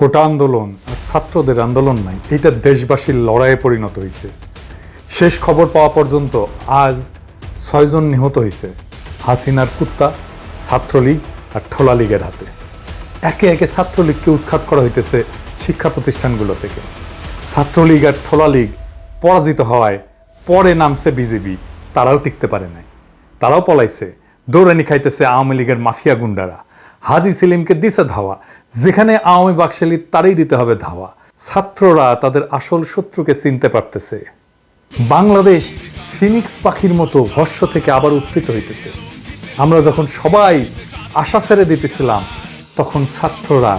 কোটা আন্দোলন ছাত্রদের আন্দোলন নাই এটা দেশবাসীর লড়াইয়ে পরিণত হয়েছে শেষ খবর পাওয়া পর্যন্ত আজ ছয়জন নিহত হয়েছে হাসিনার কুত্তা, ছাত্রলীগ আর ঠোলা লীগের হাতে। একে একে ছাত্রলীগকে উৎখাত করা হইতেছে শিক্ষা প্রতিষ্ঠানগুলো থেকে। ছাত্রলীগ আর ঠোলা লীগ পরাজিত হওয়ায় পরে নামছে বিজেপি, তারাও টিকতে পারে নাই। তারাও পলাইছে, দৌড়ানি খাইতেছে আওয়ামী লীগের মাফিয়া গুন্ডারা। হাজি সেলিমকে দিছে ধাওয়া, যেখানে আওয়ামী বাকশালী তারই দিতে হবে ধাওয়া। ছাত্ররা তাদের আসল শত্রুকে চিনতে পারতেছে। বাংলাদেশ ফিনিক্স পাখির মতো ভস্য থেকে আবার উত্থিত হইতেছে। আমরা যখন সবাই আশা ছেড়ে দিতেছিলাম, তখন ছাত্ররা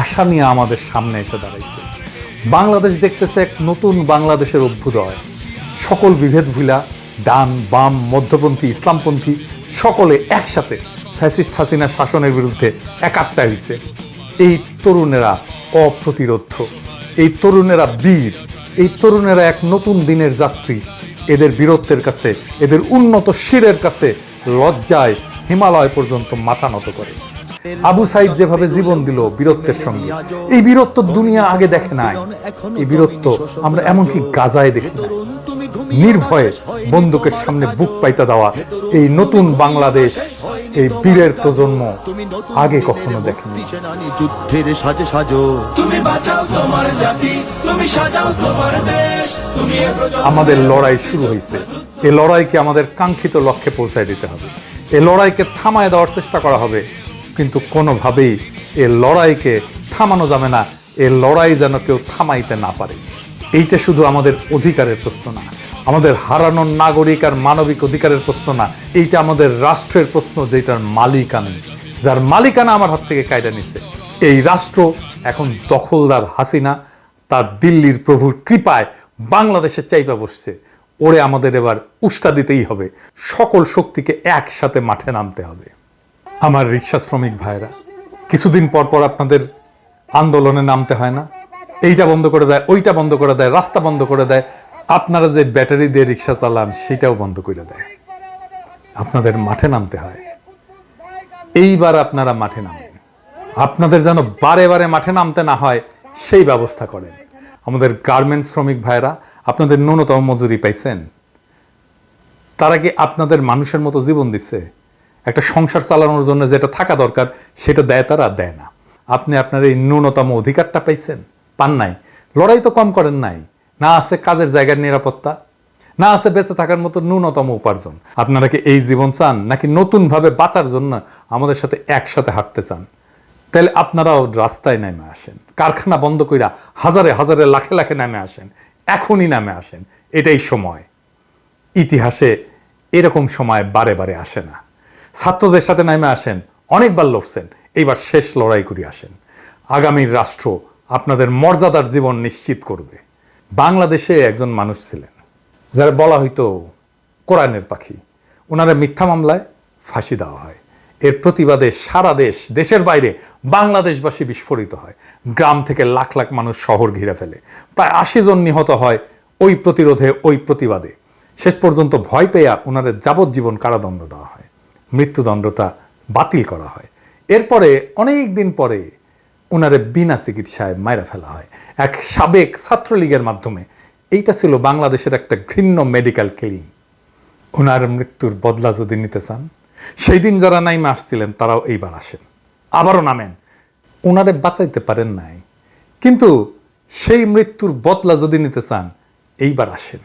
আশা নিয়ে আমাদের সামনে এসে দাঁড়াইছে। বাংলাদেশ দেখতেছে এক নতুন বাংলাদেশের অভ্যুদয়। সকল বিভেদ ভুলা, ডান, বাম, মধ্যপন্থী, ইসলামপন্থী, সকলে একসাথে ফ্যাসিস্ট হাসিনা শাসনের বিরুদ্ধে একাত্তা হয়েছে এই তরুণেরা অপ্রতিরোধ এই তরুণেরা বীর। এই তরুণেরা এক নতুন দিনের যাত্রী। এদের বীরত্বের কাছে, এদের উন্নত শিরের কাছে লজ্জায় হিমালয় পর্যন্ত মাথা নত করে। আবু সাইদ যেভাবে জীবন দিল বীরত্বের সঙ্গে, এই বীরত্ব দুনিয়া আগে দেখে নাই। এই বীরত্ব আমরা এমনকি গাজায় দেখি নাই। নির্ভয়ে বন্দুকের সামনে বুক পাইতা দেওয়া এই নতুন বাংলাদেশ এই বীরের প্রজন্ম আগে কখনো দেখেনি। যুদ্ধের সাজে সাজো। তুমি বাঁচাও তোমার জাতি তুমি সাজাও তোমার দেশ তুমি আমাদের লড়াই শুরু হয়েছে। এই লড়াইকে আমাদের কাঙ্ক্ষিত লক্ষ্যে পৌঁছায় দিতে হবে। এই লড়াইকে থামায় দেওয়ার চেষ্টা করা হবে কিন্তু কোনোভাবেই এই লড়াইকে থামানো যাবে না। এই লড়াই যেন কেউ থামাইতে না পারে। এইটা শুধু আমাদের অধিকারের প্রশ্ন না। আমাদের হারানোর নাগরিক আর মানবিক অধিকারের প্রশ্ন না, এইটা আমাদের রাষ্ট্রের প্রশ্ন যেটার মালিকানা। যার মালিকানা আমার হাত থেকে কায়দা নিছে। এই রাষ্ট্র এখন দখলদার হাসিনা, তার দিল্লির প্রভুর কৃপায় বাংলাদেশে চাইপা বসছে। ওরে আমাদের এবার উষ্টা দিতেই হবে। সকল শক্তিকে একসাথে মাঠে নামতে হবে। আমার রিক্সা শ্রমিক ভাইরা কিছুদিন পর পর আপনাদের আন্দোলনে নামতে হয় না? এইটা বন্ধ করে দেয়, ওইটা বন্ধ করে দেয়, রাস্তা বন্ধ করে দেয় আপনারা যে ব্যাটারি দিয়ে রিক্সা চালান, সেটাও বন্ধ করে দেয়। আপনাদের মাঠে নামতে হয়। এইবার আপনারা মাঠে নামেন। আপনাদের যেন বারে বারে মাঠে নামতে না হয়, সেই ব্যবস্থা করেন। আমাদের গার্মেন্টস শ্রমিক ভাইরা আপনাদের ন্যূনতম মজুরি পাইছেন? তারা কি আপনাদের মানুষের মতো জীবন দিচ্ছে একটা সংসার চালানোর জন্য যেটা থাকা দরকার, সেটা দেয় তারা? দেয় না। আপনি আপনার এই ন্যূনতম অধিকারটা পাইছেন? পান নাই। লড়াই তো কম করেন নাই। না আছে কাজের জায়গার নিরাপত্তা, না আছে বেঁচে থাকার মতো ন্যূনতম উপার্জন। আপনারা কি এই জীবন চান, নাকি নতুনভাবে বাঁচার জন্য আমাদের সাথে একসাথে হাঁটতে চান? তাহলে আপনারাও রাস্তায় নেমে আসেন, কারখানা বন্ধ কইরা হাজারে হাজারে লাখে লাখে নেমে আসেন, এখনই নামে আসেন, এটাই সময়। ইতিহাসে এরকম সময় বারে বারে আসে না। ছাত্রদের সাথে নেমে আসেন, অনেকবার লড়ছেন, এইবার শেষ লড়াই করে আসেন। আগামীর রাষ্ট্র আপনাদের মর্যাদার জীবন নিশ্চিত করবে। বাংলাদেশে একজন মানুষ ছিলেন, যারা বলা হইতো কোরআনের পাখি। ওনারা মিথ্যা মামলায় ফাঁসি দেওয়া হয়। এর প্রতিবাদে সারা দেশ, দেশের বাইরে বাংলাদেশবাসী বিস্ফোরিত হয়। গ্রাম থেকে লাখ লাখ মানুষ শহর ঘিরে ফেলে। প্রায় আশি জন নিহত হয় ওই প্রতিরোধে, ওই প্রতিবাদে। শেষ পর্যন্ত ভয় পেয়া ওনাদের যাবজ্জীবন কারাদণ্ড দেওয়া হয়। মৃত্যুদণ্ডটা বাতিল করা হয়। এরপরে অনেক দিন পরে ওনারে বিনা চিকিৎসায় মাইরা ফেলা হয়। এক সাবেক ছাত্রলীগের মাধ্যমে। এইটা ছিল বাংলাদেশের একটা ঘৃণ্য মেডিকেল কিলিং ওনার মৃত্যুর বদলা যদি নিতে চান সেই দিন যারা নাইমে আসছিলেন, তারাও এইবার আসেন। আবারও নামেন। ওনারে বাঁচাইতে পারেন নাই। কিন্তু সেই মৃত্যুর বদলা যদি নিতে চান, এইবার আসেন।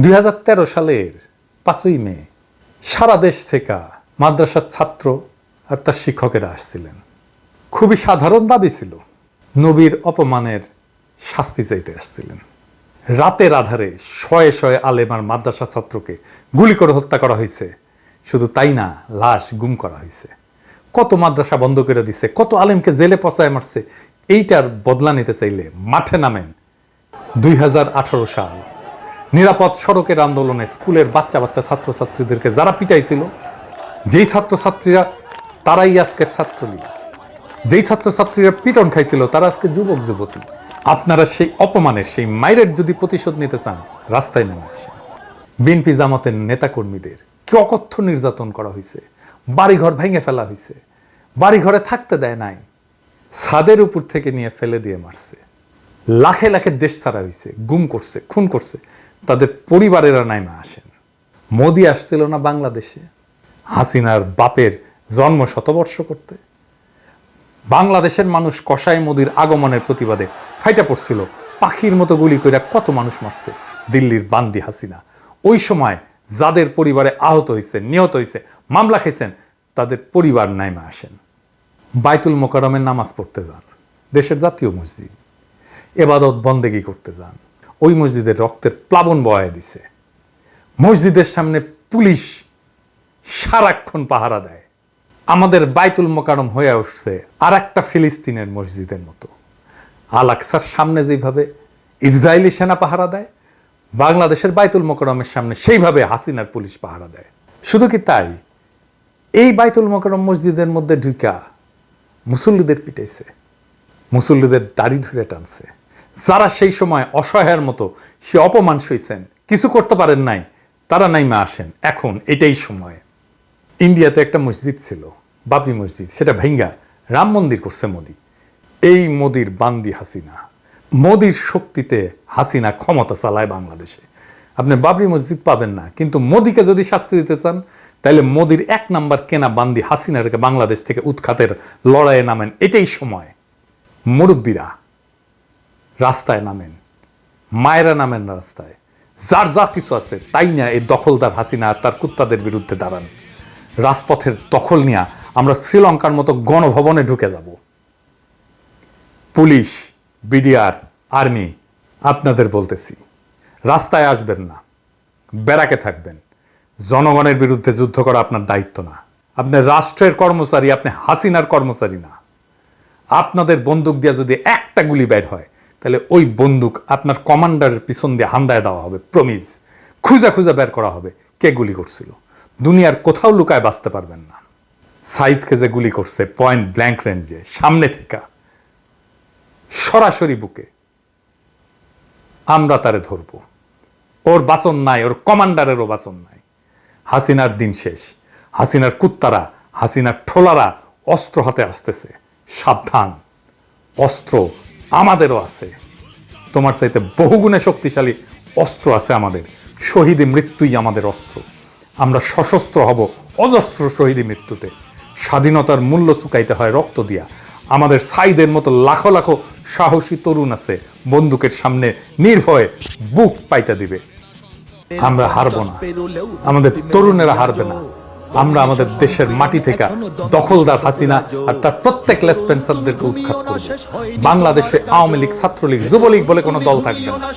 দু হাজার তেরো সালের পাঁচই মে, সারা দেশ থেকে মাদ্রাসার ছাত্র আর তার শিক্ষকেরা আসছিলেন। খুবই সাধারণ দাবি ছিল। নবীর অপমানের শাস্তি চাইতে আসছিলেন। রাতের আধারে শয়ে শয়ে আলেম আর মাদ্রাসা ছাত্রকে গুলি করে হত্যা করা হয়েছে। শুধু তাই না, লাশ গুম করা হয়েছে। কত মাদ্রাসা বন্ধ করে দিছে, কত আলেমকে জেলে পচায় মারছে, এইটার বদলা নিতে চাইলে মাঠে নামেন। দুই হাজার আঠারো সাল, নিরাপদ সড়কের আন্দোলনে স্কুলের বাচ্চা বাচ্চা ছাত্রছাত্রীদেরকে যারা পিটাইছিল, যেই ছাত্রছাত্রীরা, তারাই আজকের ছাত্রলীগ। যেই ছাত্রছাত্রীরা পিটন খাইছিল, তারা আজকে যুবক, যুবতী। আপনারা সেই অপমানের, সেই মাইরের যদি প্রতিশোধ নিতে চান, রাস্তায় নেমে আসেন। বিএনপি জামাতের নেতাকর্মীদের কি অকথ্য নির্যাতন করা হয়েছে বাড়িঘর ভেঙে ফেলা হয়েছে বাড়িঘরে থাকতে দেয় নাই। ছাদের উপর থেকে নিয়ে ফেলে দিয়ে মারছে। লাখে লাখে দেশ ছাড়া হয়েছে গুম করছে, খুন করছে। তাদের পরিবারেরা নাই নাইমা আসেন। মোদি আসছিল না বাংলাদেশে। হাসিনার বাপের জন্ম শতবর্ষ করতে। বাংলাদেশের মানুষ কসাই মোদির আগমনের প্রতিবাদে ফাইটা পড়ছিল। পাখির মতো গুলি কইরা কত মানুষ মারছে। দিল্লির বান্দি হাসিনা। ওই সময় যাদের পরিবারে আহত হয়েছে নিহত হয়েছে মামলা খেয়েছেন তাদের পরিবার নাইমা আসেন। বাইতুল মোকারমের নামাজ পড়তে যান। দেশের জাতীয় মসজিদ। এবাদত বন্দেগি করতে যান। ওই মসজিদের রক্তের প্লাবন বয়ে দিছে। মসজিদের সামনে পুলিশ সারাক্ষণ পাহারা দেয়। আমাদের বাইতুল মোকারম হয়ে উঠছে আর একটা ফিলিস্তিনের মসজিদের মতো। আল আকসার সামনে যেভাবে ইসরায়েলি সেনা পাহারা দেয়, বাংলাদেশের বাইতুল মোকারমের সামনে সেইভাবে হাসিনার পুলিশ পাহারা দেয়। শুধু কি তাই? এই বাইতুল মোকারম মসজিদের মধ্যে ঢুকা মুসল্লিদের পিটাইছে, মুসল্লিদের দাড়ি ধরে টানছে। যারা সেই সময় অসহায়ের মতো, সে অপমান সইছেন, কিছু করতে পারেন নাই, তারা নাইমা আসেন। এখন এটাই সময়। ইন্ডিয়াতে একটা মসজিদ ছিল, বাবরি মসজিদ, সেটা ভেঙ্গা। রাম মন্দির করছে মোদি। এই মোদির বান্দি হাসিনা। মোদির শক্তিতে হাসিনা ক্ষমতা চালায় বাংলাদেশে। আপনি বাবরি মসজিদ পাবেন না, কিন্তু মোদিকে যদি শাস্তি দিতে চান, তাহলে মোদির এক নাম্বার কেনা বান্দি হাসিনারকে বাংলাদেশ থেকে উৎখাতের লড়াইয়ে নামেন। এটাই সময়। মুরব্বীরা রাস্তায় নামেন। মায়েরা নামেন রাস্তায়। যার যা কিছু আছে, তাই না এই দখলদার হাসিনা আর তার কুত্তাদের বিরুদ্ধে দাঁড়ান? রাজপথের দখল নিয়ে আমরা শ্রীলঙ্কার মতো গণভবনে ঢুকে যাব। পুলিশ, বিডিআর, আর্মি, আপনাদের বলতেছি, রাস্তায় আসবেন না, ব্যারাকে থাকবেন। জনগণের বিরুদ্ধে যুদ্ধ করা আপনার দায়িত্ব না। আপনি রাষ্ট্রের কর্মচারী, আপনি হাসিনার কর্মচারী না। আপনাদের বন্দুক দিয়ে যদি একটা গুলি বের হয়, তাহলে ওই বন্দুক আপনার কমান্ডারের পিছন দিয়ে হান্দায় দেওয়া হবে, প্রমিজ। খুঁজা খুঁজা বের করা হবে, কে গুলি করছিল। দুনিয়ার কোথাও লুকায় বাঁচতে পারবেন না। সাইদকে যে গুলি করছে পয়েন্ট ব্ল্যাঙ্ক রেঞ্জে সামনে থেকে, সরাসরি বুকে, আমরা তারে ধরব। ওর বাচন নাই, ওর কমান্ডারেরও বাচন নাই। হাসিনার দিন শেষ। হাসিনার কুত্তারা, হাসিনার ঠোলারা অস্ত্র হাতে আসতেছে। সাবধান। অস্ত্র আমাদেরও আছে। তোমার চাইতে বহুগুণে শক্তিশালী অস্ত্র আছে আমাদের। শহীদী মৃত্যুই আমাদের অস্ত্র। আমরা সশস্ত্র হব অজস্র শহীদী মৃত্যুতে। স্বাধীনতার মূল্য চুকাইতে হয় রক্ত দিয়া। আমাদের সাইদের মতো লাখো লাখো সাহসী তরুণ আছে, বন্দুকের সামনে নির্ভয়ে বুক পাইতে দিবে। আমরা হারবো না। আমাদের তরুণেরা হারবে না। আমরা আমাদের দেশের মাটি থেকে দখলদার হাসিনা আর তার প্রত্যেক লেসপেন্সারদেরকে উৎখাত করব। বাংলাদেশে আওয়ামী লীগ, ছাত্রলীগ, যুবলীগ বলে কোনো দল থাকবে না।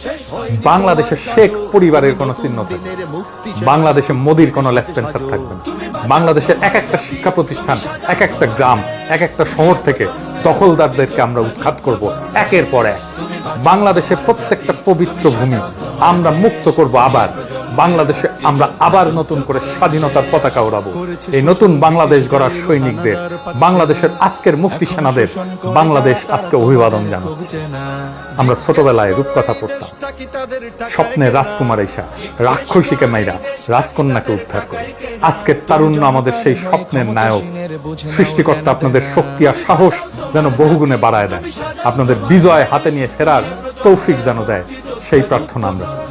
বাংলাদেশের শেখ পরিবারের কোনো চিহ্ন থাকবে বাংলাদেশে মোদির কোনো লেসপেন্সার থাকবে না। বাংলাদেশের এক একটা শিক্ষা প্রতিষ্ঠান, এক একটা গ্রাম, এক একটা শহর থেকে দখলদারদেরকে আমরা উৎখাত করব একের পর এক। বাংলাদেশের প্রত্যেকটা পবিত্র ভূমি আমরা মুক্ত করব আবার। বাংলাদেশে আমরা আবার নতুন করে স্বাধীনতার পতাকা ওড়াবো এই নতুন বাংলাদেশ গড়ার সৈনিকদের, বাংলাদেশের আজকের মুক্তি সেনাদের, বাংলাদেশ আজকে অভিবাদন জানাচ্ছে। আমরা ছোটবেলায় রূপকথা পড়তাম, স্বপ্নে রাজকুমার ঈশা, রাক্ষসীকে মাইরা রাজকন্যাকে উদ্ধার করে। আজকের তারুণ্য আমাদের সেই স্বপ্নের নায়ক, সৃষ্টিকর্তা আপনাদের শক্তি আর সাহস যেন বহুগুণে বাড়ায় দেয়। আপনাদের বিজয় হাতে নিয়ে ফেরার তৌফিক যেন দেয় সেই প্রার্থনা আমরা করি।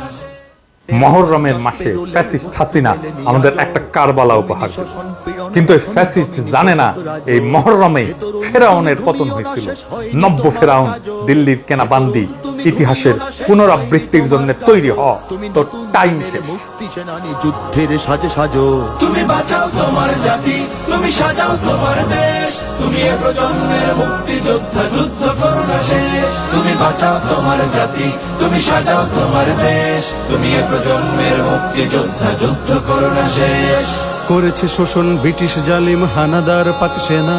মহররমের মাসে ফ্যাসিস্ট হাসিনা আমাদের একটা কারবালা উপহার কিন্তু এই ফ্যাসিস্ট জানে না এই মহররমে ফেরাউনের পতন হয়েছিল। নব্য ফেরাউন দিল্লির কেনা বান্দি ইতিহাসের পুনরাবৃত্তির জন্য তৈরি হ তোর টাইম শেষ। মুক্তি সেনানী যুদ্ধের সাজে সাজো। তুমি বাঁচাও তোমার জাতি তুমি সাজাও তোমার দেশ। তুমি প্রজন্মের মুক্তি যোদ্ধা যুদ্ধ শেষ। তুমি বাঁচাও তোমার জাতি, তুমি সাজাও তোমার দেশ। তুমি এ প্রজন্মের মুক্তি যোদ্ধা যুদ্ধ করো না শেষ। করেছে শোষণ ব্রিটিশ জালিম হানাদার পাক সেনা।